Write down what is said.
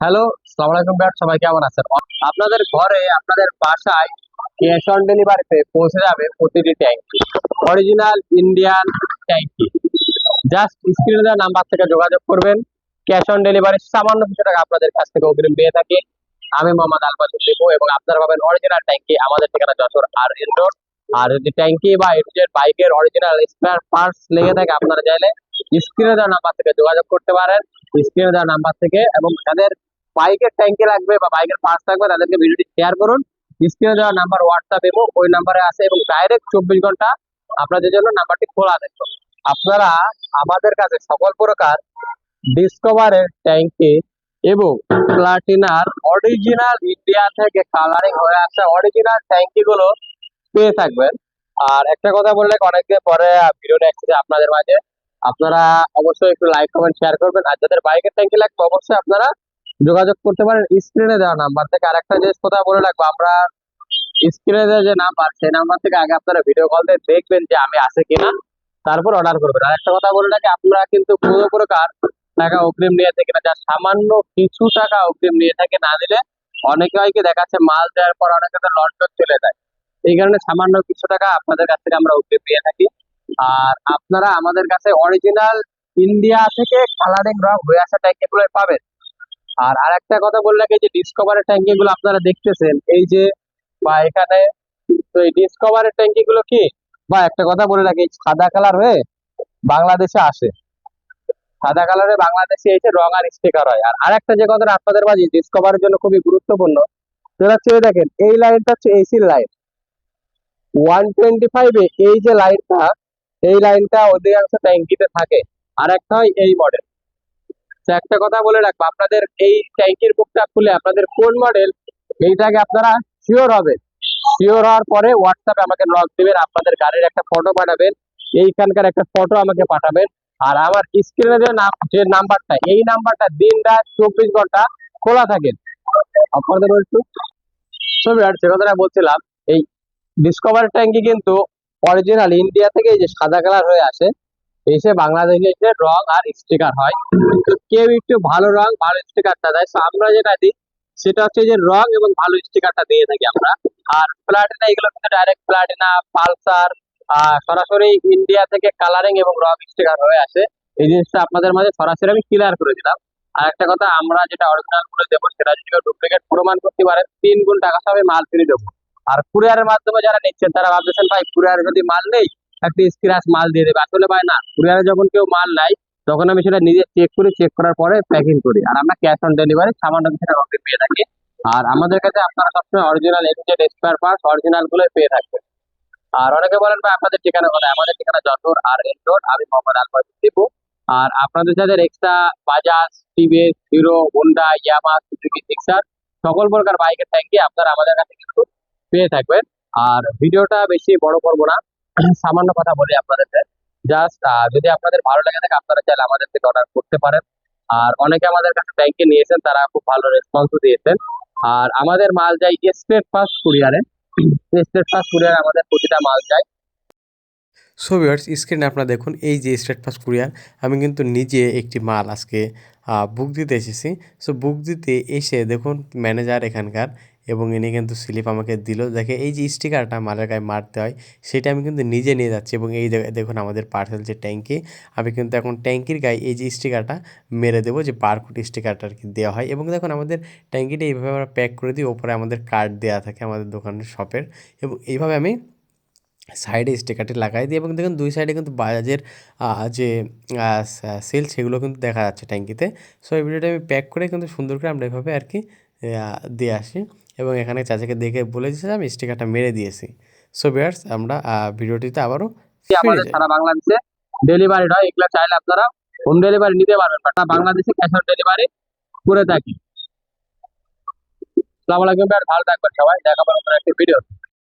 Hello সালাম আলাইকুম bat, সবাই কেমন আছেন? আপনাদের ঘরে, আপনাদের বাসায় ক্যাশ অন ডেলিভারিতে পৌঁছে যাবে প্রতিটি ট্যাঙ্কি অরিজিনাল ইন্ডিয়ান ট্যাঙ্কি জাস্ট স্ক্রিনে দেওয়া নাম্বার থেকে যোগাযোগ করবেন। ক্যাশ অন ডেলিভারি সামান্য কিছু টাকা আপনাদের কাছ থেকে অগ্রিম পেয়ে থাকি। আমি মোহাম্মদ আলবাসুর দেবো এবং আপনারা পাবেন অরিজিনাল ট্যাঙ্কি আমাদের ঠিকানা যশোর আর রোড আর যদি ট্যাঙ্কি বা বাইকের অরিজিনাল স্পেয়ার পার্টস লেগে থাকে আপনারা চাইলে স্ক্রিনে দেওয়া নাম্বার থেকে যোগাযোগ করতে পারেন। স্ক্রিনে দেওয়া নাম্বার থেকে এবং যাদের বাইকের ট্যাঙ্কি লাগবে বা বাইকের পার্টস লাগবে, তাদেরকে ভিডিওটি শেয়ার করুন। স্ক্রিনে দেওয়া নাম্বার হোয়াটসঅ্যাপ এবং ওই নাম্বারে আছে এবং ডাইরেক্ট চব্বিশ ঘণ্টা আপনাদের জন্য নাম্বারটি খোলা থাকবে। আপনারা আমাদের কাছে সকল প্রকার ডিসকভারের ট্যাঙ্কি এবং প্লাটিনার অরিজিনাল ইন্ডিয়া থেকে কালারিং হয়ে আসা অরিজিনাল ট্যাঙ্কি গুলো পেয়ে থাকবেন। আর একটা কথা বললে অনেকদিন পরে ভিডিওটা একসাথে আপনাদের মাঝে আপনারা অবশ্যই একটু লাইক কমেন্ট শেয়ার করবেন। আর যাদের বাইকের ট্যাঙ্কি লাগবে, অবশ্যই আপনারা যোগাযোগ করতে পারেন। স্ক্রিনে দেওয়া নাম্বার থেকে আর একটা জিনিস কথা বলে রাখব, আমরা স্ক্রিনে দেওয়া যে নাম্বার সেই নাম্বার থেকে আগে আপনারা ভিডিও কল দিয়ে দেখবেন যে আমি আছে কিনা, তারপর অর্ডার করবেন। আর একটা কথা বলে রাখি, আপনারা কিন্তু কোনো প্রকার টাকা অগ্রিম নিয়ে থাকে না। যা সামান্য কিছু টাকা অগ্রিম নিয়ে থাকে, না দিলে অনেকে হয় কি দেখাচ্ছে মাল দেওয়ার পর অনেকে লন্ডন চলে যায়। এই কারণে সামান্য কিছু টাকা আপনাদের কাছ থেকে আমরা অগ্রিম নিয়ে থাকি। আর আপনারা আমাদের কাছে অরিজিনাল ইন্ডিয়া থেকে কালারিং রং হয়ে আসা ট্যাঙ্কি গুলো পাবেন। আর আরেকটা কথা বললে কি, যে ডিসকভারের ট্যাঙ্কি গুলো আপনারা দেখতেছেন, এই যে বা এখানে তো এই ডিসকভারের ট্যাঙ্কি গুলো কি? বা একটা কথা বলে রাখি, সাদা কালার হয়ে বাংলাদেশে আসে। সাদা কালারে বাংলাদেশে এসে রং আর স্টিকার হয়। আর আরেকটা যে কথাটা আপনাদের মাঝে ডিসকভারের জন্য খুবই গুরুত্বপূর্ণ, সেটা হচ্ছে দেখেন, এই লাইনটা হচ্ছে এসির লাইন ওয়ান টোয়েন্টি ফাইভে এই যে লাইনটা এই লাইনটা অধিকাংশ ট্যাঙ্কিতে থাকে। আর একটা হয় এই মডেল একটা কথা বলে রাখব, আপনাদের এই ট্যাঙ্কির বুকটা খুলে আপনাদের কোন মডেল এইটাকে আপনারা শিওর হবে। শিওর হওয়ার পরে হোয়াটসঅ্যাপে আমাকে লক দিবেন, আপনাদের গাড়ির একটা ফটো পাঠাবেন, এইখানকার একটা ফটো আমাকে পাঠাবেন। আর আমার স্ক্রিনে যে যে নাম্বারটা এই নাম্বারটা দিন রাত চব্বিশ ঘণ্টা খোলা থাকে। আপনাদের একটু যে কথাটা বলছিলাম, এই ডিসকভার ট্যাঙ্কি কিন্তু অরিজিনাল ইন্ডিয়া থেকে এই যে সাদা কালার হয়ে আসে, এসে বাংলাদেশে রং আর স্টিকার হয়। কেউ একটু ভালো রং, ভালো স্টিকারটা দেয়। আমরা যেটা দিই, সেটা হচ্ছে যে রং এবং ভালো স্টিকারটা দিয়ে থাকি আমরা। আর প্লাটিনা এগুলো কিন্তু ডাইরেক্ট প্লাটিনা পালসার সরাসরি ইন্ডিয়া থেকে কালারিং এবং রং স্টিকার হয়ে আসে। এই জিনিসটা আপনাদের মাঝে সরাসরি আমি ক্লিয়ার করে দিলাম। আর একটা কথা, আমরা যেটা অরিজিনাল করে দেবো, সেটা যদি ডুপ্লিকেট প্রমাণ করতে পারে তিন গুণ টাকা সবে মাল ফিরে দেবো। আর কুরিয়ারের মাধ্যমে যারা নিচ্ছেন তারা ভাবতেছেন, ভাই কুরিয়ারে যদি মাল নেই, একটা স্ক্র্যাচ মাল দিয়ে দেবে। আসলে ভাই, না কুরিয়ারে যখন কেউ মাল নাই, তখন আমি সেটা নিজে চেক করি চেক করার পরে প্যাকিং করি। আর আমরা ক্যাশ অন ডেলিভারি সামান্য কিছু টাকা পেয়ে থাকি। আর আমাদের কাছে আপনারা সবসময় অরিজিনাল এক্সজেড স্পেয়ার পার্টস অরিজিনালগুলো পেয়ে থাকবেন। আর অনেকে বলেন, ভাই, আপনাদের ঠিকানা বলে আমাদের ঠিকানা যশোর আর এন রোড, আমি মোহাম্মদ আলফাজ দীপু। আর আপনাদের যাদের extra Bajaj TVS Hero Honda Yamaha Suzuki সিক্সার সকল প্রকার বাইকের ট্যাঙ্কি আপনারা আমাদের কাছে কিন্তু পেয়ে থাকবেন। আর ভিডিওটা বেশি বড় করব না। সামান্য কথা বলি আপনাদেরকে। জাস্ট যদি আপনাদের ভালো লেগে থাকে, আপনারা চাইলে আমাদের থেকে অর্ডার করতে পারেন। আর অনেকে আমাদের কাছে ট্যাঙ্কি নিয়েছেন, তারা খুব ভালো রেসপন্সও দিয়েছেন। আর আমাদের মাল যায় স্টেট ফার্স্ট কুরিয়ারে স্টেট ফার্স্ট কুরিয়ারে আমাদের প্রতিটা মাল যায়। সো ভিউয়ার্স স্ক্রিনে আপনারা দেখুন, এই যে স্টেট ফার্স্ট কুরিয়ার আমি কিন্তু নিজে একটি মাল আজকে বুক দিতে এসেছি। সো বুক দিতে এসে দেখুন ম্যানেজার এখানকার এবং ইনি কিন্তু স্লিপ আমাকে দিল। দেখে এই যে স্টিকারটা মালের গায়ে মারতে হয় সেটা আমি কিন্তু নিজে নিয়ে যাচ্ছি এবং এই দেখুন আমাদের পার্সেল যে ট্যাঙ্কি, আমি কিন্তু এখন ট্যাঙ্কির গায়ে এই যে স্টিকারটা মেরে দেবো যে বারকোড স্টিকারটা আর কি দেওয়া হয়। এবং দেখুন আমাদের ট্যাঙ্কিটা এইভাবে আমরা প্যাক করে দিই, ওপরে আমাদের কার্ড দেওয়া থাকে আমাদের দোকানের শপের। এবং এইভাবে আমি সাইডে স্টিকারটি লাগাই দিই এবং দেখুন দুই সাইডে কিন্তু বাজাজের যে সেল সেগুলো কিন্তু দেখা যাচ্ছে ট্যাঙ্কিতে। সো এই ভিডিওটা আমি প্যাক করে কিন্তু সুন্দর করে আমরা এভাবে আর কি দিয়ে আসি। এবং এখানে চাচাকে দেখে বলে দিয়েছে যে আমি স্টিকারটা মেরে দিয়েছি। সো বিয়ার্স আমরা ভিডিওটিতে আবারও আমাদের সারা বাংলাদেশে ডেলিভারি হয় এগুলো চাইলে আপনারা হোম ডেলিভারি নিতে পারবেন বাট বাংলাদেশে ক্যাশ অন ডেলিভারি করে থাকি। আসসালামু আলাইকুম ভালো থাকবেন সবাই দেখাবেন পাবেন একটি ভিডিও